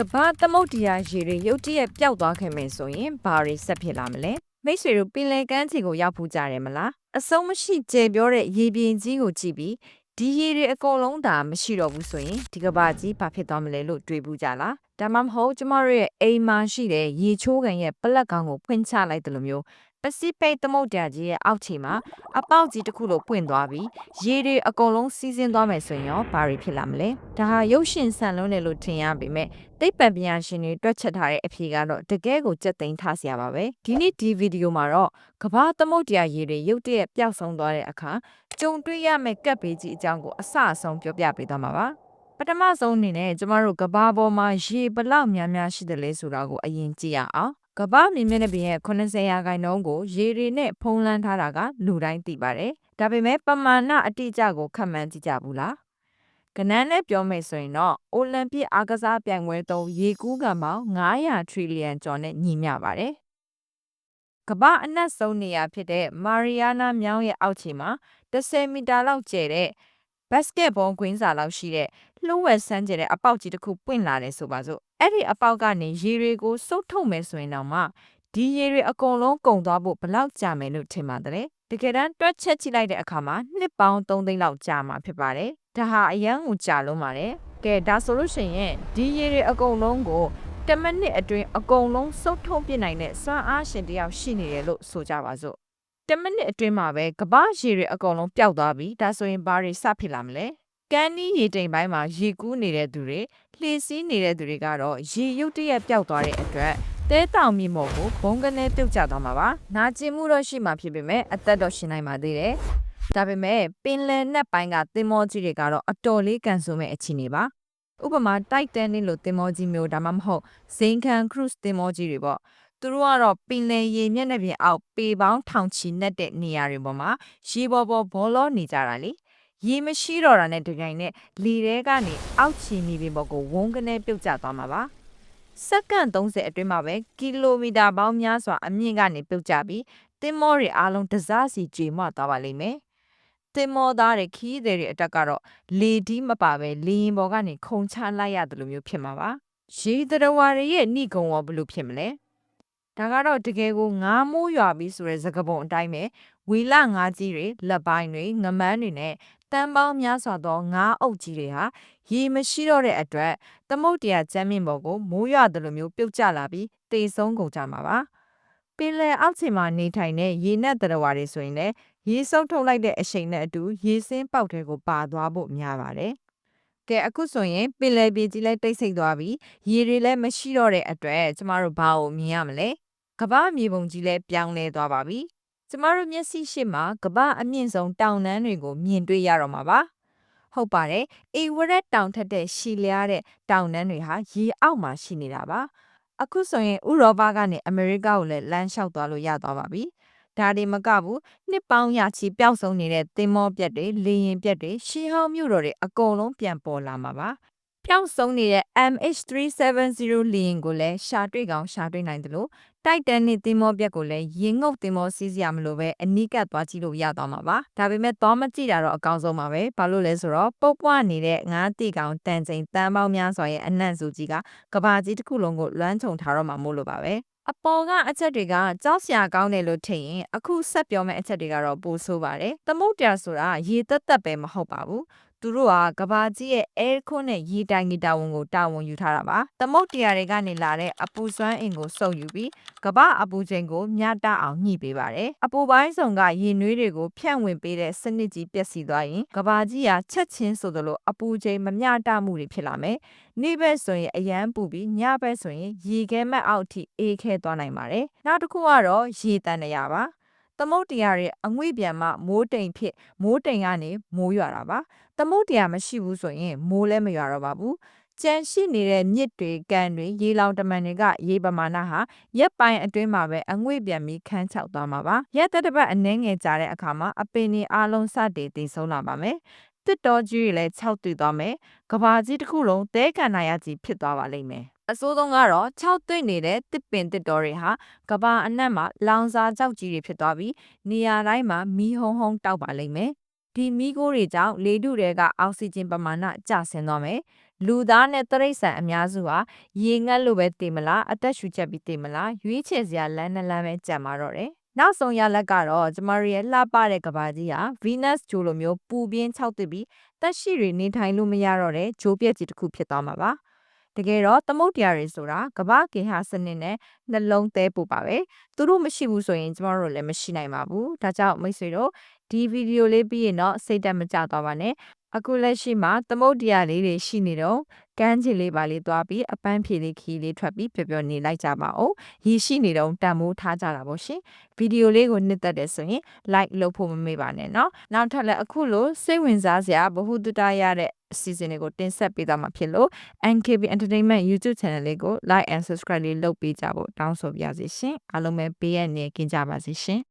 ကမ္ဘာသမုဒ္ဒရာရေတွေရုတ်တရက်ပျောက်သွားခဲ့မယ်ဆိုရင်ဘာတွေဆက်ဖြစ်လာမလဲမိတ်ဆွေတို့ပင်လယ်ကမ်းခြေကိုရောက်ဖူးကြတယ်မလားအဆုံးမရှိကျေပြောတဲ့ရေပြင်ကြီးကိုကြည့်ပြီးဒီရေတွေအကုန်လုံးဒါမရှိတော့ဘူးဆိုရင်ဒီကမ္ဘာကြီးဘာဖြစ်သွားမလဲလို့တွေးဘူးကြလားဒါမှမဟုတ်ကျမတို့ရဲ့အိမ်မှာရှိတဲ့ရေချိုးကန်ရဲ့ပလက်ကောင်ကိုဖွင့်ချလိုက်တယ်လို့မျိုး ပစိဖိတ်သမုဒ္ဒရာကြီးရဲ့အောက်ခြေမှာအပေါက်ကြီးတစ်ခုလိုပွင့်သွားပြီးရေတွေအကုန်လုံးစီးဆင်းသွားမယ်ဆိုရင်ရောဘာတွေဖြစ်လာမလဲဒါဟာရုပ်ရှင်ဆန်လုံးတယ်လို့ထင်ရပေမဲ့သိပ္ပံပညာရှင်တွေတွက်ချက်ထားတဲ့အဖြေကတော့တကယ်ကိုကြက်သိမ်းထားစရာပါပဲဒီနေ့ဒီဗီဒီယိုမှာတော့ကမ္ဘာသမုဒ္ဒရာရေတွေရုတ်တရက်ပျောက်ဆုံးသွားတဲ့အခါကြုံတွေ့ရမယ့်ကပ်ဘေးကြီးအကြောင်းကိုအဆအဆုံးပြောပြပေးသွားမှာပါပထမဆုံးအနေနဲ့ကျမတို့ကဘာပေါ်မှာရေဘလောက်များများရှိတယ်လဲဆိုတာကိုအရင်ကြည့်ရအောင် ကမ္ဘာမြေမျက်နှာပြင်ရဲ့80ရာခိုင်နှုန်းကိုရေတွေနဲ့ဖုံးလွှမ်းထားတာကလူတိုင်းသိပါတယ်။ဒါပေမဲ့ပမာဏအတိအကျကိုခန့်မှန်းကြည့်ကြဘူးလား။ကနန်းနဲ့ပြောမယ်ဆိုရင်တော့အိုလံပစ်အားကစားပြိုင်ပွဲသုံးရေကူးကန်ပေါင်း900ထရီလီယံကျော်နဲ့ညီမျှပါတယ်။ကမ္ဘာအနက်ဆုံးနေရာဖြစ်တဲ့မာရီယာနာမြောင်းရဲ့အောက်ခြေမှာ10မီတာလောက်ကျယ်တဲ့ ဘတ်စကက်ဘောကွင်းစာလောက်ရှိတဲ့လှုပ်ဝက်ဆန်းကျယ်တဲ့အပေါက်ကြီးတစ်ခုပွင့်လာတယ်ဆိုပါစို့အဲ့ဒီအပေါက်ကနေရေတွေကိုစုပ်ထုတ်မယ်ဆိုရင်တော့မှဒီရေတွေအကုန်လုံးကုန်သွားဖို့ဘယ်လောက်ကြာမယ်လို့ထင်ပါတယ်တကယ်တမ်းတွက်ချက်ကြည့်လိုက်တဲ့အခါမှာနှစ်ပေါင်း3သိန်းလောက်ကြာမှာဖြစ်ပါတယ်ဒါဟာအရန်ကိုကြာလုံးပါတယ်ကဲဒါဆိုလို့ရှိရင်ဒီရေတွေအကုန်လုံးကိုတမနစ်အတွင်းအကုန်လုံးစုပ်ထုတ်ပြနိုင်တဲ့စွမ်းအားရှင်တယောက်ရှိနေတယ်လို့ဆိုကြပါစို့ တမိနစ်အတွင်းမှာပဲကမ္ဘာရေတွေအကုန်လုံးပျောက်သွားပြီဒါဆိုရင်ဘာတွေစဖြစ်လာမလဲကန်းနီးရေတိမ်ပိုင်းမှာရေကူးနေတဲ့သူတွေလှေစီးနေတဲ့သူတွေကတော့ရေရုတ်တရက်ပျောက်သွားတဲ့အတွက်တဲတောင်မြေမော်ကိုဘုံကနေပြုတ်ကျသွားမှာပါနာကျင်မှုတော့ရှိမှာဖြစ်ပေမဲ့အသက်တော့ရှင်နိုင်ပါသေးတယ်ဒါပေမဲ့ပင်လယ်နက်ပိုင်းကသင်္ဘောကြီးတွေကတော့အတော်လေးကန်ဆိုမဲ့အခြေအနေပါဥပမာတိုက်တန်နေလို့သင်္ဘောကြီးမျိုးဒါမှမဟုတ်ဇိန်ခံခရုစ်သင်္ဘောကြီးတွေပေါ့ သူတို့ကတော့ပင်လယ်ရေမျက်နှာပြင်အောက်ပေပေါင်းထောင်ချီနဲ့တဲ့နေရာတွေပေါ်မှာရေပေါ်ပေါ်ဘောလောနေကြတာလေရေမရှိတော့တာနဲ့တကြိုင်နဲ့လေထဲကနေအောက်ချီမြေပြင်ပေါ်ကိုဝုန်းကနေပြုတ်ကျသွားမှာပါစက္ကန့်30အတွင်းမှာပဲကီလိုမီတာပေါင်းများစွာအမြင့်ကနေပြုတ်ကျပြီးတင်မောတွေအားလုံးတစားစီကျွေမသွားပါလိမ့်မယ်တင်မောသားတွေခီးတွေအတက်ကတော့လေဒီမပါပဲလေရင်ပေါ်ကနေခုံချလိုက်ရတယ်လို့မျိုးဖြစ်မှာပါရေတရဝါတွေရဲ့ဏိကုံရောဘယ်လိုဖြစ်မလဲ ဒါကတော့တကယ်ကိုငားမိုးရွာပြီးဆိုတဲ့သကပုံအတိုင်းပဲဝီလငားကြီးတွေလက်ပိုင်းတွေငမန်းတွေနဲ့တန်းပေါင်းများစွာသောငားအုပ်ကြီးတွေဟာရေမရှိတော့တဲ့အတွက်သမုတ်တရားကျမ်းမြင့်ပေါ်ကိုမိုးရွာတယ်လို့မျိုးပြုတ်ကျလာပြီးတေဆုံးကုန်ကြမှာပါပင်လယ်အောက်ခြေမှာနေထိုင်တဲ့ရေနက်တရဝါတွေဆိုရင်လည်းရေစုပ်ထုတ်လိုက်တဲ့အရှိန်နဲ့အတူရေစင်းပေါက်တဲ့ကိုပါသွားဖို့များပါတယ်ကဲအခုဆိုရင်ပင်လယ်ပြည်ကြီးလည်းတိတ်ဆိတ်သွားပြီရေတွေလည်းမရှိတော့တဲ့အတွက်ကျမတို့ဘာကိုမြင်ရမလဲ ကမ္ဘာမြေပုံကြီးလည်းပြောင်းလဲသွားပါပြီ။ကျမတို့မျက်စိရှိမှကမ္ဘာအမြင့်ဆုံးတောင်တန်းတွေကိုမြင်တွေ့ရတော့မှာပါ။ဟုတ်ပါတယ်။အေဝရက်တောင်ထက်တဲ့ရှီလျားတဲ့တောင်တန်းတွေဟာရေအောက်မှာရှိနေတာပါ။အခုဆိုရင်ဥရောပကနေအမေရိကကိုလည်းလမ်းလျှောက်သွားလို့ရသွားပါပြီ။ဒါတွေမကဘူးနှစ်ပေါင်းရာချီပျောက်ဆုံးနေတဲ့သင်္ဘောပြက်တွေလေရင်ပြက်တွေရှီဟောင်းမြို့တော်တွေအကုန်လုံးပြန်ပေါ်လာမှာပါ ပျောက်ဆုံးနေတဲ့ MH370 လီယင်ကိုလည်းရှာတွေ့ကောင်ရှာတွေ့နိုင်တယ်လို့တိုက်တန်နဲ့သင်္ဘောပြက်ကိုလည်းရင်ငုတ်သင်္ဘောစီးစရာမလိုပဲအနီးကပ်သွားကြည့်လို့ရသွားမှာပါဒါပေမဲ့သွားမကြည့်တာတော့အကောင်းဆုံးပါပဲဘာလို့လဲဆိုတော့ပုတ်ပွားနေတဲ့ငါးတီကောင်တန်ချိန်တန်းပေါင်းများစွာရဲ့အနံ့စုကြီးကကဘာကြီးတစ်ခုလုံးကိုလွမ်းခြုံထားတော့မှာမို့လို့ပါပဲအပေါ်ကအချက်တွေကကြောက်စရာကောင်းတယ်လို့ထင်ရင်အခုဆက်ပြောမယ့်အချက်တွေကတော့ပိုဆိုးပါတယ်။သမုတ်တရားဆိုတာရေသက်သက်ပဲမဟုတ်ပါဘူး သူတို့ကကဘာကြီးရဲ့အဲခွန်းနဲ့ရေတိုင်ကြီးတာဝန်ကိုတာဝန်ယူထားတာပါသမုတ်တရားတွေကနေလာတဲ့အပူစွမ်းအင်ကိုစုပ်ယူပြီးကဘာအပူချိန်ကိုမျှတအောင်ညှိပေးပါတယ်အပူပိုင်းဆောင်ကရေနွေးတွေကိုဖြန့်ဝင်ပေးတဲ့စနစ်ကြီးပျက်စီးသွားရင်ကဘာကြီးကချက်ချင်းဆိုသလိုအပူချိန်မမျှတမှုတွေဖြစ်လာမယ်နေ့ဘက်ဆိုရင်အရန်ပူပြီးညဘက်ဆိုရင်ရေခဲမက်အောက်ထိအေးခဲသွားနိုင်ပါတယ်နောက်တစ်ခုကတော့ရေတန်နေရပါ သမုတ်တရားရဲ့အငွေ့ပြန်မှမိုးတိမ်ဖြစ်မိုးတိမ်ကနေမိုးရွာတာပါသမုတ်တရားမရှိဘူးဆိုရင်မိုးလည်းမရွာတော့ပါဘူးကြံရှိနေတဲ့မြစ်တွေကန်တွေရေလောင်တမန်တွေကရေပမာဏဟာရက်ပိုင်းအတွင်းမှာပဲအငွေ့ပြန်ပြီးခန်းချောက်သွားမှာပါရက်သက်တစ်ပတ်အနည်းငယ်ကြာတဲ့အခါမှာအပင်တွေအလုံးစတင်တည်ဆုံးလာပါမယ်တစ်တော်ကြီးတွေလည်းခြောက်တည်သွားမယ်ကဘာကြီးတစ်ခုလုံးသဲကန်နာရကြီးဖြစ်သွားပါလိမ့်မယ် အစိုးဆုံးကတော့6သွိနေတဲ့တစ်ပင်တစ်တော်တွေဟာကဘာအနက်မှာလောင်စာကြောက်ကြီးတွေဖြစ်သွားပြီးနေရာတိုင်းမှာမီးဟုံးဟုံးတောက်ပါလိမ့်မယ်ဒီမီးခိုးတွေကြောင့်လေထုတွေကအောက်ဆီဂျင်ပမာဏကျဆင်းသွားမယ်လူသားနဲ့တရိษံအများစုဟာရေငတ်လို့ပဲတည်မလားအသက်ရှူချက်ပြီးတည်မလားရွေးချယ်စရာလမ်းနှစ်လမ်းပဲကြံပါတော့တယ်နောက်ဆုံးရလက်ကတော့ကျမတို့ရဲ့လှပတဲ့ကဘာကြီးဟာ Venus ဂျိုလိုမျိုးပူပြင်းခြောက်တစ်ပြီးတက်ရှိတွေနေထိုင်လို့မရတော့တဲ့ဂျိုးပြက်ကြီးတစ်ခုဖြစ်သွားမှာပါ တကယ်တော့သမုတ်တရားတွေဆိုတာကဘာကေဟာစနစ်နဲ့နှလုံးသဲပူပါပဲသူတို့မရှိဘူးဆိုရင်ကျမတို့လည်းမရှိနိုင်ပါဘူးဒါကြောင့်မိတ်ဆွေတို့ဒီဗီဒီယိုလေးပြီးရင်တော့စိတ်တက်မကြသွားပါနဲ့အခုလက်ရှိမှာသမုတ်တရားလေးတွေရှိနေတော့ ကန်းချီလေးပါလေးသွားပြီးအပန်းဖြေလေးခီးလေးထွက်ပြီးပျော်ပျော်နေလိုက်ကြပါဦးရရှိနေတော့တန်မိုးထားကြတာပေါ့ရှင်ဗီဒီယိုလေးကိုနှစ်သက်တယ်ဆိုရင် like လုပ်ဖို့မမေ့ပါနဲ့เนาะနောက်ထပ်လည်းအခုလိုစိတ်ဝင်စားစရာဘ ഹു တုတရတဲ့အစီအစဉ်တွေကိုတင်ဆက်ပေးသွားမှာဖြစ်လို့ NKB Entertainment YouTube Channel လေးကို like and subscribe လေးလုပ်ပေးကြဖို့တောင်းဆိုပါရစေရှင်အားလုံးပဲပေးရနေกินကြပါစေရှင်